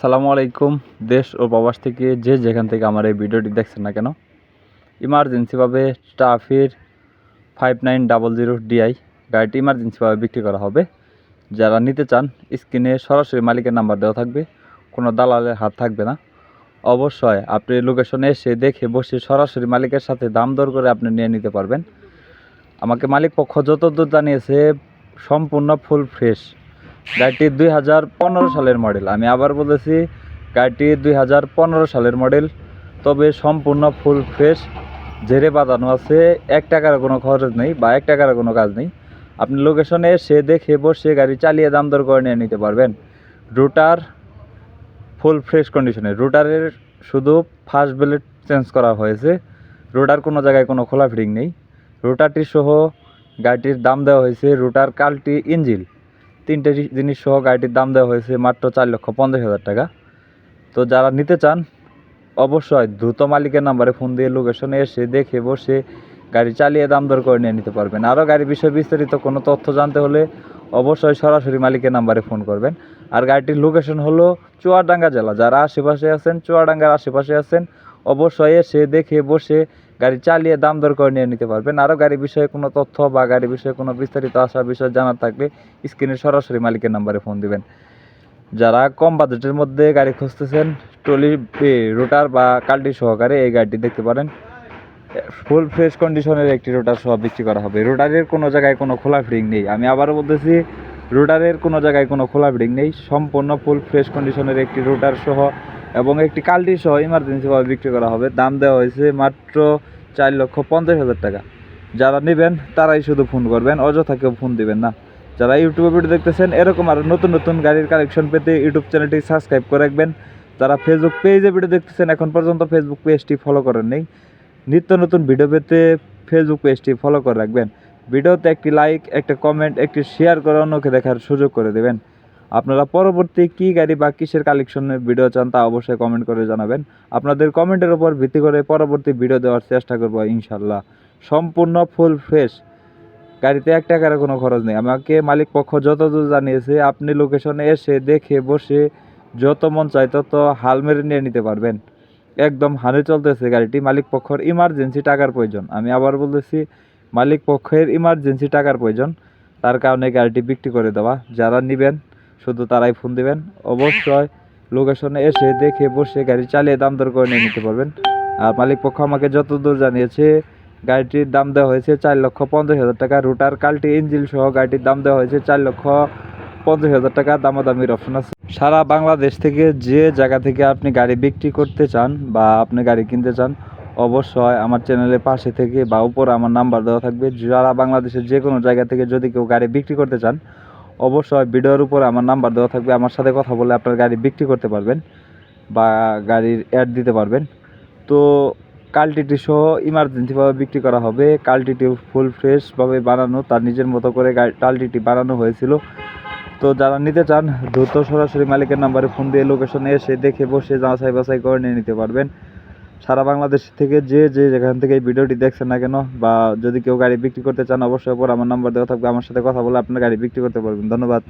সালামু আলাইকুম, দেশ ও প্রবাস থেকে যে যেখান থেকে আমার এই ভিডিওটি দেখছেন না কেন, ইমার্জেন্সিভাবে স্টাফির five nine double zero DI গাড়িটি ইমার্জেন্সিভাবে বিক্রি করা হবে। যারা নিতে চান, স্ক্রিনে সরাসরি মালিকের নাম্বার দেওয়া থাকবে, কোনো দালালের হাত থাকবে না। অবশ্যই আপনি লোকেশনে এসে দেখে বসে সরাসরি মালিকের সাথে দাম দর করে আপনি নিয়ে নিতে পারবেন। আমাকে মালিক পক্ষ যতদূর জানিয়েছে, সম্পূর্ণ ফুল ফ্রেশ গাড়িটি দুই হাজার পনেরো সালের মডেল। আমি আবার বলেছি গাড়িটি দুই হাজার পনেরো সালের মডেল। তবে সম্পূর্ণ ফুল ফ্রেশ ঝেড়ে বাঁধানো আছে। এক টাকার কোনো খরচ নেই বা এক টাকার কোনো কাজ নেই। আপনি লোকেশনে এসে দেখে বসে গাড়ি চালিয়ে দাম দর করে নিয়ে নিতে পারবেন। রুটার ফুল ফ্রেশ কন্ডিশনে রুটারের শুধু ফার্স্ট বেলেট চেঞ্জ করা হয়েছে। রুটার কোনো জায়গায় কোনো খোলা ফিটিং নেই। রুটারটি সহ গাড়িটির দাম দেওয়া হয়েছে। রুটার কালটি ইঞ্জিল তিনটে জিনিস সহ গাড়িটির দাম দেওয়া হয়েছে মাত্র চার লক্ষ পঞ্চাশ হাজার টাকা। তো যারা নিতে চান, অবশ্যই দ্রুত মালিকের নাম্বারে ফোন দিয়ে লোকেশনে এসে দেখে বসে গাড়ি চালিয়ে দাম দর করে নিয়ে নিতে পারবেন। আরও গাড়ির বিষয়ে বিস্তারিত কোনো তথ্য জানতে হলে অবশ্যই সরাসরি মালিকের নাম্বারে ফোন করবেন। আর গাড়িটির লোকেশন হলো চুয়াডাঙ্গা জেলা। যারা আশেপাশে আছেন, চুয়াডাঙ্গার আশেপাশে আছেন, অবশ্যই এসে দেখে বসে গাড়ি চালিয়ে দাম দর করে নিয়ে নিতে পারবেন। আরও গাড়ির বিষয়ে কোনো তথ্য বা গাড়ির বিষয়ে কোনো বিস্তারিত আসার বিষয় জানার থাকলে স্ক্রিনে সরাসরি মালিকের নাম্বারে ফোন দিবেন। যারা কম বাজেটের মধ্যে গাড়ি খুঁজতেছেন টলি রোটার বা কাল্টি সহকারে এই গাড়িটি দেখতে পারেন। ফুল ফ্রেশ কন্ডিশনের একটি রোটার সহ বিক্রি করা হবে। রোটারের কোনো জায়গায় কোনো খোলা ফিটিং নেই। আমি আবারও বলতেছি, রোটারের কোনো জায়গায় কোনো খোলা ফিটিং নেই। সম্পূর্ণ ফুল ফ্রেশ কন্ডিশনের একটি রোটার সহ এবং একটি কাল্টি সহ ইমার্জেন্সিভাবে বিক্রি করা হবে। দাম দেওয়া হয়েছে মাত্র চার লক্ষ পঞ্চাশ হাজার টাকা। যারা নেবেন, তারাই শুধু ফোন করবেন, অযথা কেউ ফোন দিবেন না। যারা ইউটিউবে ভিডিও দেখতেছেন, এরকম আরও নতুন নতুন গাড়ির কালেকশন পেতে ইউটিউব চ্যানেলটি সাবস্ক্রাইব করে রাখবেন। যারা ফেসবুক পেজে ভিডিও দেখতেছেন, এখন পর্যন্ত ফেসবুক পেজটি ফলো করেন নেই। নিত্য নতুন ভিডিও পেতে ফেসবুক পেজটি ফলো করে রাখবেন। ভিডিওতে একটি লাইক একটা কমেন্ট একটি শেয়ার করে অন্যকে দেখার সুযোগ করে দেবেন। আপনারা পরবর্তী কী গাড়ি বা কিসের কালেকশনের ভিডিও চান তা অবশ্যই কমেন্ট করে জানাবেন। আপনাদের কমেন্টের উপর ভিত্তি করে পরবর্তী ভিডিও দেওয়ার চেষ্টা করব ইনশাল্লাহ সম্পূর্ণ ফুল ফ্রেশ গাড়িতে এক টাকার কোনো খরচ নেই। আমাকে মালিক পক্ষ যতদূর জানিয়েছে, আপনি লোকেশনে এসে দেখে বসে যত মন চায় তত হাল মেরে নিয়ে নিতে পারবেন। একদম হানে চলতেছে গাড়িটি। মালিক পক্ষের ইমার্জেন্সি টাকার প্রয়োজন। আমি আবার বলতেছি, মালিক পক্ষের ইমার্জেন্সি টাকার প্রয়োজন। তার কারণে গাড়িটি বিক্রি করে দেওয়া। যারা নেবেন শুধু তারাই ফোন দিবেন। অবশ্যই লোকেশনে এসে দেখে বসে গাড়ি চালিয়ে দাম দর করে নিয়ে নিতে পারবেন। আর মালিক পক্ষ আমাকে যতদূর জানিয়েছে, গাড়িটির দাম দেওয়া হয়েছে চার লক্ষ পঞ্চাশ হাজার টাকা। রুটার কাল্টি ইঞ্জিল সহ গাড়িটির দাম দেওয়া হয়েছে চার লক্ষ পঞ্চাশ হাজার টাকা। দামাদামির অপশন আছে। সারা বাংলাদেশ থেকে যে জায়গা থেকে আপনি গাড়ি বিক্রি করতে চান বা আপনি গাড়ি কিনতে চান, অবশ্যই আমার চ্যানেলের পাশে থেকে বা উপরে আমার নাম্বার দেওয়া থাকবে। যারা বাংলাদেশের যে কোনো জায়গা থেকে যদি কেউ গাড়ি বিক্রি করতে চান অবশ্যই ভিডিওর উপরে আমার নাম্বার দেওয়া থাকবে। আমার সাথে কথা বলে আপনার গাড়ি বিক্রি করতে পারবেন বা গাড়ির অ্যাড দিতে পারবেন। তো কালটিটি সহ ইমার্জেন্সিভাবে বিক্রি করা হবে। কালটিটি ফুল ফ্রেশভাবে বানানো, তার নিজের মতো করে কাল্টিটি বানানো হয়েছিল। তো যারা নিতে চান, দ্রুত সরাসরি মালিকের নাম্বারে ফোন দিয়ে লোকেশনে এসে দেখে বসে যাচাই বাছাই করে নিয়ে নিতে পারবেন। সারা বাংলাদেশ থেকে যে যে যেখান থেকে এই ভিডিওটি দেখছেন না কেন, বা যদি কেউ গাড়ি বিক্রি করতে চান, অবশ্যই পর আমার নাম্বার দেওয়া থাকবে। আমার সাথে কথা বলে আপনার গাড়ি বিক্রি করতে পারবেন ধন্যবাদ।